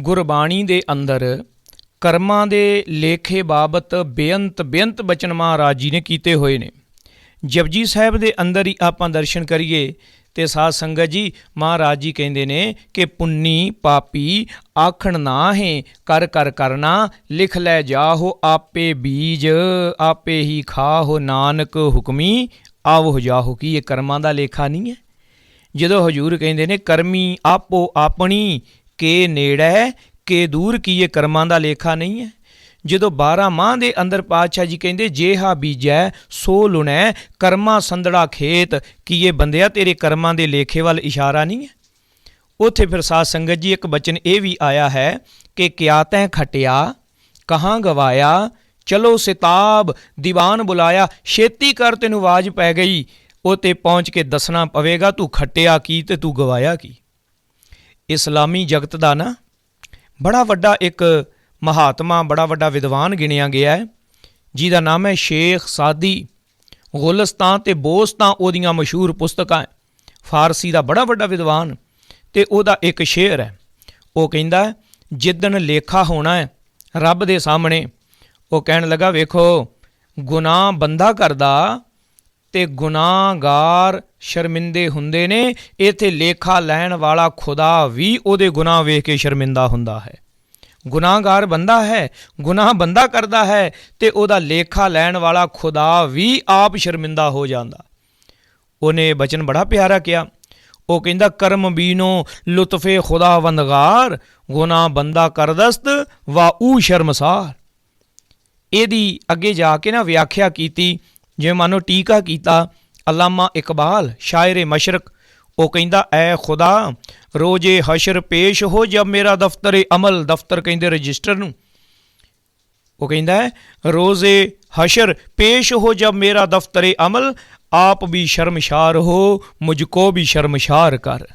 ਗੁਰਬਾਣੀ ਦੇ ਅੰਦਰ ਕਰਮਾਂ ਦੇ ਲੇਖੇ ਬਾਬਤ ਬੇਅੰਤ ਬੇਅੰਤ ਬਚਨ ਮਹਾਰਾਜ ਜੀ ਨੇ ਕੀਤੇ ਹੋਏ ਨੇ। ਜਪਜੀ ਸਾਹਿਬ ਦੇ ਅੰਦਰ ਹੀ ਆਪਾਂ ਦਰਸ਼ਨ ਕਰੀਏ ਤੇ ਸਾਧ ਸੰਗਤ ਜੀ, ਮਹਾਰਾਜ ਜੀ ਕਹਿੰਦੇ ਨੇ ਕਿ ਪੁੰਨੀ ਪਾਪੀ ਆਖਣ ਨਾ ਹੈ, ਕਰ ਕਰ, ਕਰਨਾ, ਲਿਖ ਲੈ ਜਾਹੋ ਆਪੇ ਬੀਜ, ਆਪੇ ਹੀ ਖਾਹੋ ਨਾਨਕ ਹੁਕਮੀ, ਆਵੋ ਜਾਹੋ ਕੀ ਇਹ ਕਰਮਾਂ ਦਾ ਲੇਖਾ ਨਹੀਂ ਹੈ। ਜਦੋਂ ਹਜੂਰ ਕਹਿੰਦੇ ਨੇ ਕਰਮੀ ਆਪੋ ਆਪਣੀ ਕੇ ਨੇੜੇ, ਕੇ ਦੂਰ ਕੀਏ ਕਰਮਾਂ ਦਾ ਲੇਖਾ ਨਹੀਂ ਹੈ? ਜਦੋਂ 12 ਮਾਹ ਦੇ ਅੰਦਰ ਪਾਤਸ਼ਾਹ ਜੀ ਕਹਿੰਦੇ, ਜੇਹਾ ਬੀਜੈ, ਸੋ ਲੁਣੈ, ਕਰਮਾ ਸੰਦੜਾ ਖੇਤ ਕੀਏ ਬੰਦਿਆ ਤੇਰੇ ਕਰਮਾਂ ਦੇ ਲੇਖੇ ਵੱਲ ਇਸ਼ਾਰਾ ਨਹੀਂ ਹੈ? ਉਥੇ ਫਿਰ ਸਾਧ ਸੰਗਤ ਜੀ ਇੱਕ ਬਚਨ ਇਹ ਵੀ ਆਇਆ ਹੈ ਕਿ ਕਿਆ ਤੈ ਖਟਿਆ, ਕਹਾਂ ਗਵਾਇਆ, ਚਲੋ ਸਿਤਾਬ, ਦੀਵਾਨ ਬੁਲਾਇਆ, ਛੇਤੀ ਕਰ ਤੈਨੂੰ ਆਵਾਜ਼ ਪੈ ਗਈ, ਉਹ ਤੇ ਪਹੁੰਚ ਕੇ ਦੱਸਣਾ ਪਵੇਗਾ, ਤੂੰ ਖੱਟਿਆ ਕੀ ਤੇ ਤੂੰ ਗਵਾਇਆ ਕੀ? ਇਸਲਾਮੀ ਜਗਤ ਦਾ ਨਾ ਬੜਾ ਵੱਡਾ ਇੱਕ ਮਹਾਤਮਾ, ਬੜਾ ਵੱਡਾ ਵਿਦਵਾਨ ਗਿਣਿਆ ਗਿਆ ਹੈ, ਜਿਹਦਾ ਨਾਮ ਹੈ ਸ਼ੇਖ ਸਾਦੀ। ਗੁਲਸਤਾਨ ਤੇ ਬੋਸਤਾਂ ਉਹਦੀਆਂ ਮਸ਼ਹੂਰ ਪੁਸਤਕਾਂ ਫਾਰਸੀ ਦਾ ਬੜਾ ਵੱਡਾ ਵਿਦਵਾਨ ਤੇ ਉਹਦਾ ਇੱਕ ਸ਼ੇਰ ਹੈ। ਉਹ ਕਹਿੰਦਾ ਜਿੱਦਣ ਲੇਖਾ ਹੋਣਾ ਹੈ ਰੱਬ ਦੇ ਸਾਹਮਣੇ, ਉਹ ਕਹਿਣ ਲੱਗਾ, ਵੇਖੋ, ਗੁਨਾਹ ਬੰਦਾ ਕਰਦਾ ਤੇ ਗੁਨਾਹਗਾਰ ਸ਼ਰਮਿੰਦੇ ਹੁੰਦੇ ਨੇ। ਇਥੇ ਲੇਖਾ ਲੈਣ ਵਾਲਾ ਖੁਦਾ ਵੀ ਉਹਦੇ ਗੁਨਾਹ ਵੇਖ ਕੇ ਸ਼ਰਮਿੰਦਾ ਹੁੰਦਾ ਹੈ। ਗੁਨਾਹਗਾਰ ਬੰਦਾ ਹੈ, ਗੁਨਾਹ ਬੰਦਾ ਕਰਦਾ ਹੈ ਤੇ ਉਹਦਾ ਲੇਖਾ ਲੈਣ ਵਾਲਾ ਖੁਦਾ ਵੀ ਆਪ ਸ਼ਰਮਿੰਦਾ ਹੋ ਜਾਂਦਾ। ਉਹਨੇ ਬਚਨ ਬੜਾ ਪਿਆਰਾ ਕਿਹਾ। ਉਹ ਕਹਿੰਦਾ, ਕਰਮ ਬੀਨੋ ਲੁਤਫੇ ਖੁਦਾਵੰਦਗਾਰ, ਗੁਨਾਹ ਬੰਦਾ ਕਰਦਸਤ ਵਾ ਊ ਸ਼ਰਮਸਾਰ। ਇਹਦੀ ਅੱਗੇ ਜਾ ਕੇ ਨਾ ਵਿਆਖਿਆ ਕੀਤੀ ਜਿਵੇਂ ਮਾਨੋ ਟੀਕਾ ਕੀਤਾ ਅਲਾਮਾ ਇਕਬਾਲ, ਸ਼ਾਇਰ ਮਸ਼ਰਕ, ਉਹ ਕਹਿੰਦਾ, ਐ ਖੁਦਾ, ਰੋਜੇ ਹਸ਼ਰ ਪੇਸ਼ ਹੋ ਜਬ ਮੇਰਾ ਦਫ਼ਤਰ ਅਮਲ? ਦਫ਼ਤਰ ਕਹਿੰਦੇ ਰਜਿਸਟਰ ਨੂੰ। ਉਹ ਕਹਿੰਦਾ, ਰੋਜ਼ੇ ਹਸ਼ਰ ਪੇਸ਼ ਹੋ ਜਬ ਮੇਰਾ ਦਫ਼ਤਰ ਅਮਲ? ਆਪ ਵੀ ਸ਼ਰਮਸ਼ਾਰ ਹੋ, ਮੁਝ ਕੋ ਵੀ ਸ਼ਰਮਸ਼ਾਰ ਕਰ।